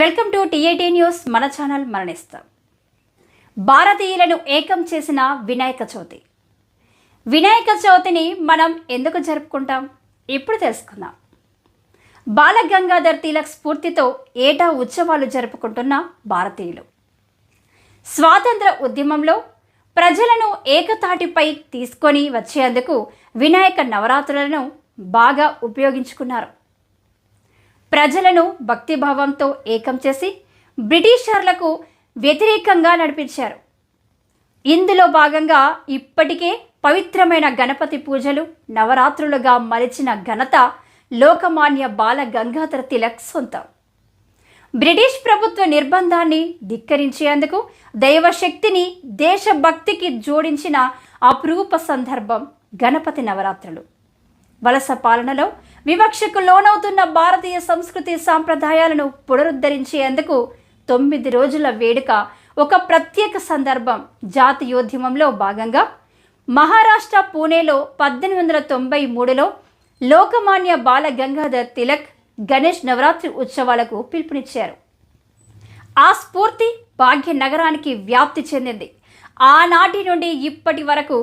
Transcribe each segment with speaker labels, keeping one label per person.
Speaker 1: Welcome to TIT news. మన channel మరణిస్తాం. భారతీయులను ఏకం చేసిన వినాయక చవితి. వినాయక చవితిని మనం ఎందుకు జరుపుకుంటాం? ఇప్పుడు తెలుసుకుందాం. బాలగంగాధర్ తిలక్ స్ఫూర్తితో ఏటా ఉత్సవాలు జరుపుకుంటున్న భారతీయులు. స్వాతంత్ర ఉద్యమంలో ప్రజలను ఏకతాటిపై తీసుకొని వచ్చేందుకు వినాయక నవరాత్రులను బాగా ఉపయోగించుకున్నారు. ప్రజలను భక్తిభావంతో ఏకం చేసి బ్రిటిషర్లకు వ్యతిరేకంగా నడిపించారు. ఇందులో భాగంగా ఇప్పటికే పవిత్రమైన గణపతి పూజలు నవరాత్రులుగా మలిచిన ఘనత లోకమాన్య బాల గంగాధర తిలక్ సొంతం. బ్రిటిష్ ప్రభుత్వ నిర్బంధాన్ని ధిక్కరించేందుకు దైవశక్తిని దేశభక్తికి జోడించిన అపురూప సందర్భం గణపతి నవరాత్రులు. వలస పాలనలో వివక్షకు లోనవుతున్న భారతీయ సంస్కృతి సాంప్రదాయాలను పునరుద్ధరించేందుకు తొమ్మిది రోజుల వేడుక ఒక ప్రత్యేక సందర్భం జాతీయోద్యమంలో భాగంగా మహారాష్ట్ర పూణేలో పద్దెనిమిది వందల తొంభై మూడులో లోకమాన్య బాల గంగాధర్ తిలక్ గణేష్ నవరాత్రి ఉత్సవాలకు పిలుపునిచ్చారు. ఆ స్ఫూర్తి భాగ్య నగరానికి వ్యాప్తి చెందింది. ఆనాటి నుండి ఇప్పటి వరకు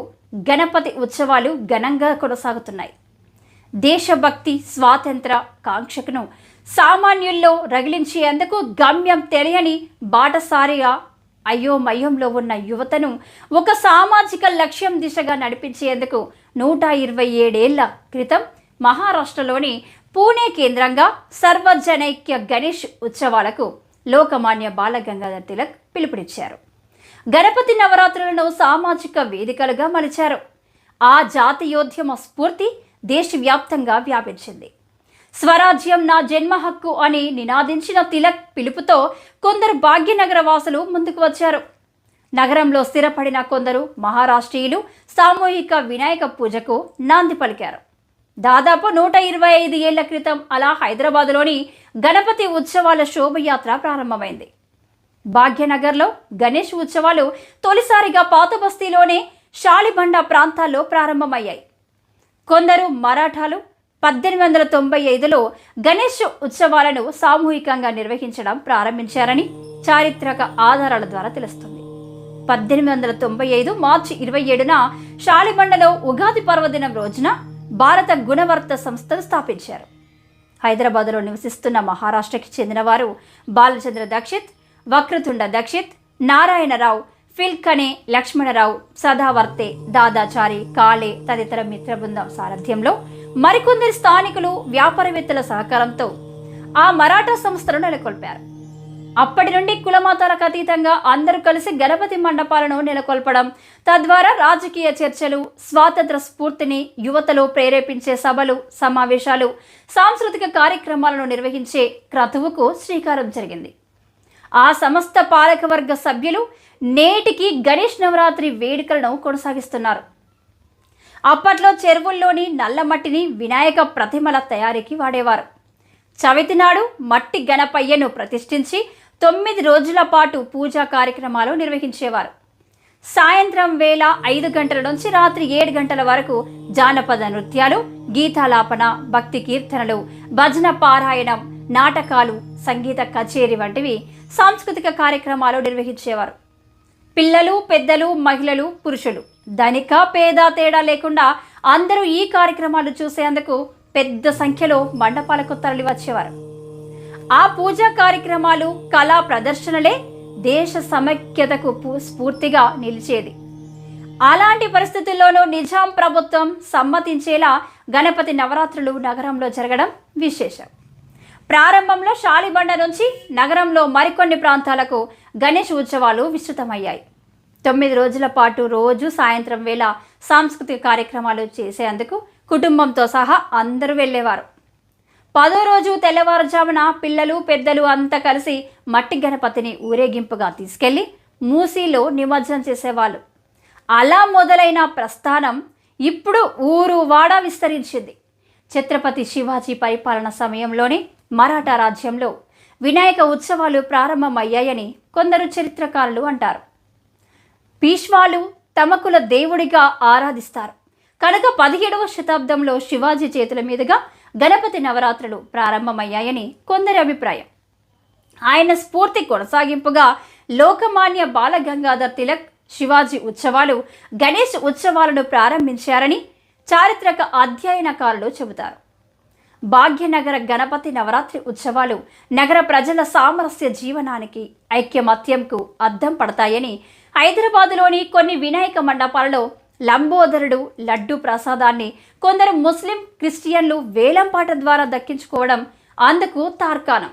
Speaker 1: గణపతి ఉత్సవాలు ఘనంగా కొనసాగుతున్నాయి. దేశభక్తి స్వాతంత్ర కాంక్షకును. సామాన్యుల్లో రగిలించేందుకు గమ్యం తెలియని బాటసారిగా అయోమయంలో ఉన్న యువతను ఒక సామాజిక లక్ష్యం దిశగా నడిపించేందుకు నూట ఇరవై ఏడేళ్ళ క్రితం మహారాష్ట్రలోని పూణే కేంద్రంగా సర్వజనైక్య గణేష్ ఉత్సవాలకు లోకమాన్య బాలగంగాధర్ తిలక్ పిలుపునిచ్చారు. గణపతి నవరాత్రులను సామాజిక వేదికలుగా మలిచారు. ఆ జాతీయోద్యమ స్ఫూర్తి దేశవ్యాప్తంగా వ్యాపించింది. స్వరాజ్యం నా జన్మ హక్కు అని నినాదించిన తిలక్ పిలుపుతో కొందరు భాగ్యనగర వాసులు ముందుకు వచ్చారు. నగరంలో స్థిరపడిన కొందరు మహారాష్ట్రీయులు సామూహిక వినాయక పూజకు నాంది పలికారు. దాదాపు నూట ఇరవై ఐదు ఏళ్ళ క్రితం అలా హైదరాబాదులోని గణపతి ఉత్సవాల శోభయాత్ర ప్రారంభమైంది. భాగ్యనగర్లో గణేష్ ఉత్సవాలు తొలిసారిగా పాత బస్తీలోనే షాలిబండ ప్రాంతాల్లో ప్రారంభమయ్యాయి. కొందరు మరాఠాలు పద్దెనిమిది వందల తొంభై ఐదులో గణేష్ ఉత్సవాలను సామూహికంగా నిర్వహించడం ప్రారంభించారని చారిత్రక ఆధారాల ద్వారా తెలుస్తుంది. పద్దెనిమిది వందల తొంభై ఐదు మార్చి ఇరవై ఏడున షాలిబండలో ఉగాది పర్వదినం రోజున భారత గుణవర్త సంస్థను స్థాపించారు. హైదరాబాద్లో నివసిస్తున్న మహారాష్ట్రకి చెందినవారు బాలచంద్ర దక్షిత్ వక్రతుండ దక్షిత్ నారాయణరావు ఫిల్కనే లక్ష్మణరావు సదావర్తే దాదాచారి కాళే తదితర మిత్రబృందం సారథ్యంలో మరికొందరు స్థానికులు వ్యాపారవేత్తల సహకారంతో ఆ మరాఠా సంస్థను నెలకొల్పారు. అప్పటి నుండి కులమాతాలకు అతీతంగా అందరూ కలిసి గణపతి మండపాలను నెలకొల్పడం తద్వారా రాజకీయ చర్చలు స్వాతంత్ర స్ఫూర్తిని యువతలో ప్రేరేపించే సభలు సమావేశాలు సాంస్కృతిక కార్యక్రమాలను నిర్వహించే క్రతువుకు శ్రీకారం జరిగింది. ఆ సమస్త పాలకవర్గ సభ్యులు నేటికి గణేష్ నవరాత్రి వేడుకలను కొనసాగిస్తున్నారు. అప్పట్లో చెరువుల్లోని నల్ల మట్టిని వినాయక ప్రతిమల తయారీకి వాడేవారు. చవితి నాడు మట్టి గణపయ్యను ప్రతిష్ఠించి తొమ్మిది రోజుల పాటు పూజా కార్యక్రమాలు నిర్వహించేవారు. సాయంత్రం వేళ ఐదు గంటల నుంచి రాత్రి ఏడు గంటల వరకు జానపద నృత్యాలు గీతాలాపన భక్తి కీర్తనలు భజన పారాయణం నాటకాలు సంగీత కచేరీ వంటివి సాంస్కృతిక కార్యక్రమాలు నిర్వహించేవారు. పిల్లలు పెద్దలు మహిళలు పురుషులు. ధనిక పేద తేడా లేకుండా అందరూ ఈ కార్యక్రమాలు చూసేందుకు పెద్ద సంఖ్యలో మండపాలకు తరలి వచ్చేవారు ఆ పూజా కార్యక్రమాలు కళా ప్రదర్శనలే దేశ సమైక్యతకు స్ఫూర్తిగా నిలిచేది. అలాంటి పరిస్థితుల్లోనూ నిజాం ప్రభుత్వం సమ్మతించేలా గణపతి నవరాత్రులు నగరంలో జరగడం విశేషం. ప్రారంభంలో షాలిబండ నుంచి నగరంలో మరికొన్ని ప్రాంతాలకు గణేష్ ఉత్సవాలు విస్తృతమయ్యాయి. తొమ్మిది రోజుల పాటు రోజు సాయంత్రం వేళ సాంస్కృతిక కార్యక్రమాలు చేసేందుకు కుటుంబంతో సహా అందరూ వెళ్ళేవారు. పదో రోజు తెల్లవారుజామున పిల్లలు పెద్దలు అంతా కలిసి మట్టి గణపతిని ఊరేగింపుగా తీసుకెళ్ళి మూసీలో నిమజ్జనం చేసేవాళ్ళు. అలా మొదలైన ప్రస్థానం ఇప్పుడు ఊరు వాడ విస్తరించింది. ఛత్రపతి శివాజీ పరిపాలన సమయంలోనే మరాఠా రాజ్యంలో వినాయక ఉత్సవాలు ప్రారంభమయ్యాయని కొందరు చరిత్రకారులు అంటారు. పీష్వాలు తమకుల దేవుడిగా ఆరాధిస్తారు. కనుక పదిహేడవ శతాబ్దంలో శివాజీ చేతుల మీదుగా గణపతి నవరాత్రులు ప్రారంభమయ్యాయని కొందరి అభిప్రాయం. ఆయన స్ఫూర్తి కొనసాగింపుగా లోకమాన్య బాలగంగాధర్ తిలక్ శివాజీ ఉత్సవాలు గణేష్ ఉత్సవాలను ప్రారంభించారని చారిత్రక అధ్యయనకారులు చెబుతారు. భాగ్యనగర గణపతి నవరాత్రి ఉత్సవాలు నగర ప్రజల సామరస్య జీవనానికి ఐక్యమత్యంకు అద్దం పడతాయని హైదరాబాదులోని కొన్ని వినాయక మండపాలలో లంబోదరుడు లడ్డు ప్రసాదాన్ని కొందరు ముస్లిం క్రిస్టియన్లు వేలంపాట ద్వారా దక్కించుకోవడం అందుకు తార్కాణం.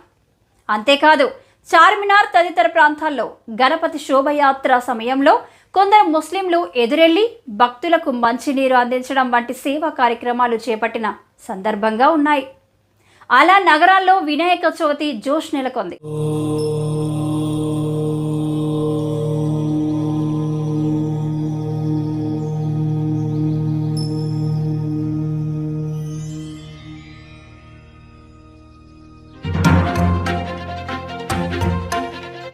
Speaker 1: అంతేకాదు చార్మినార్ తదితర ప్రాంతాల్లో గణపతి శోభయాత్ర సమయంలో కొందరు ముస్లింలు ఎదురెళ్ళి భక్తులకు మంచినీరు అందించడం వంటి సేవా కార్యక్రమాలు చేపట్టిన సందర్భంగా ఉన్నాయి. అలా నగరాల్లో వినాయక చవితి జోష్ నెలకొంది.